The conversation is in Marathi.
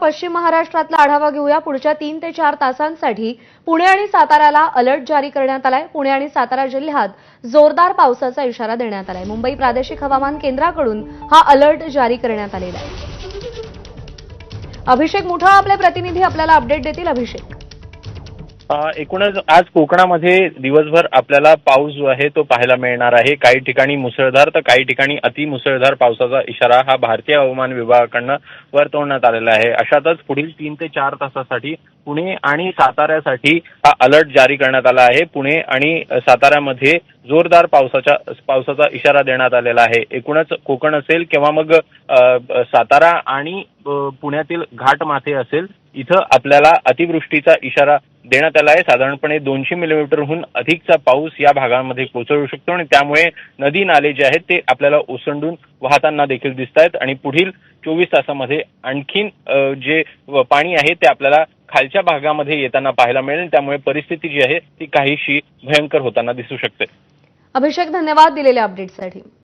पश्चिम महाराष्ट्रातला आढावा घेऊया. पुढच्या तीन ते चार तासांसाठी पुणे आणि साताऱ्याला अलर्ट जारी करण्यात आलाय. पुणे आणि सातारा जिल्ह्यात जोरदार पावसाचा इशारा देण्यात आलाय. मुंबई प्रादेशिक हवामान केंद्राकडून हा अलर्ट जारी करण्यात आलेला आहे. अभिषेक मुठा आपले प्रतिनिधी आपल्याला अपडेट देतील. अभिषेक. एकूणच आज कोकणामध्ये दिवसभर आपल्याला पाऊस जो आहे तो पाहायला मिळणार आहे. काही ठिकाणी मुसळधार तर काही ठिकाणी अतिमुसळधार पावसाचा इशारा हा भारतीय हवामान विभागाकडनं वर्तवण्यात आलेला आहे. अशातच पुढील तीन ते चार तासासाठी पुणे आणि साताऱ्यासाठी हा अलर्ट जारी करण्यात आला आहे. पुणे आणि साताऱ्यामध्ये जोरदार पावसाच्या पावसाचा इशारा देण्यात आलेला आहे. एकूणच कोकण असेल किंवा मग सातारा आणि पुण्यातील घाटमाथे असेल इथं आपल्याला अतिवृष्टीचा इशारा देण्यात आला आहे. साधारणपणे दोनशे मिलीमीटरहून अधिकचा पाऊस या भागांमध्ये कोसळू शकतो आणि त्यामुळे नदी नाले जे आहेत ते आपल्याला ओसंडून वाहताना देखील दिसत आहेत. आणि पुढील चोवीस तासामध्ये आणखीन जे पाणी आहे ते आपल्याला खालच्या भागामध्ये येताना पाहायला मिळेल. त्यामुळे परिस्थिती जी आहे ती काहीशी भयंकर होताना दिसू शकते. अभिषेक धन्यवाद दिलेल्या अपडेटसाठी